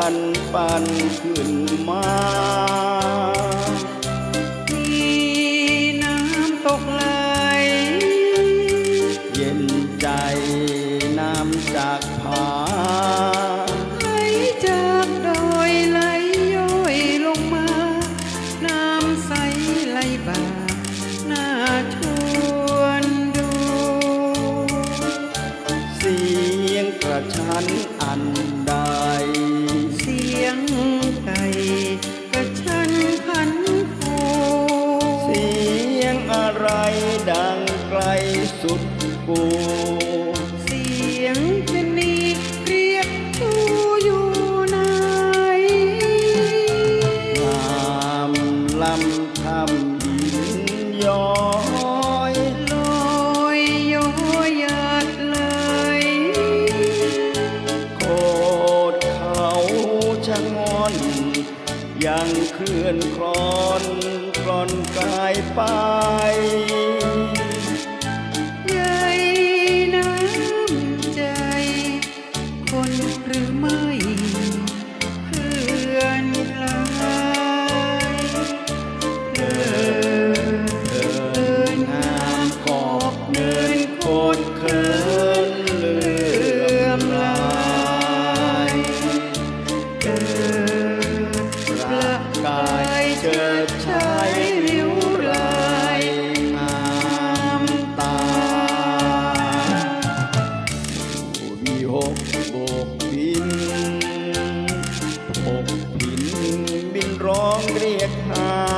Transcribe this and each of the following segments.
คันปันขึ้นมา สุดกูเสียงชนีเรียกตูอยู่ไหนงามลำคำยินย้อยลอยย้อยหยาดเลยโคดเขาชะงอน ยังเคลื่อนคลอนกลอนกายไป รือไม่เพื่อนลายเดินเดินงามขอบเนินโคดเคินเลื่อมลายเกิดประกายเจิด Ah.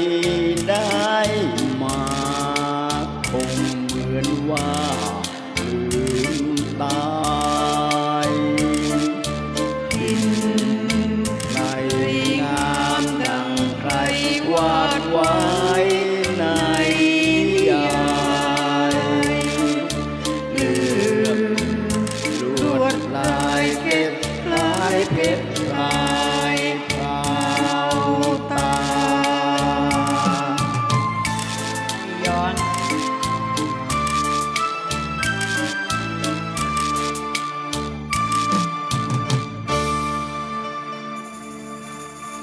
Bye.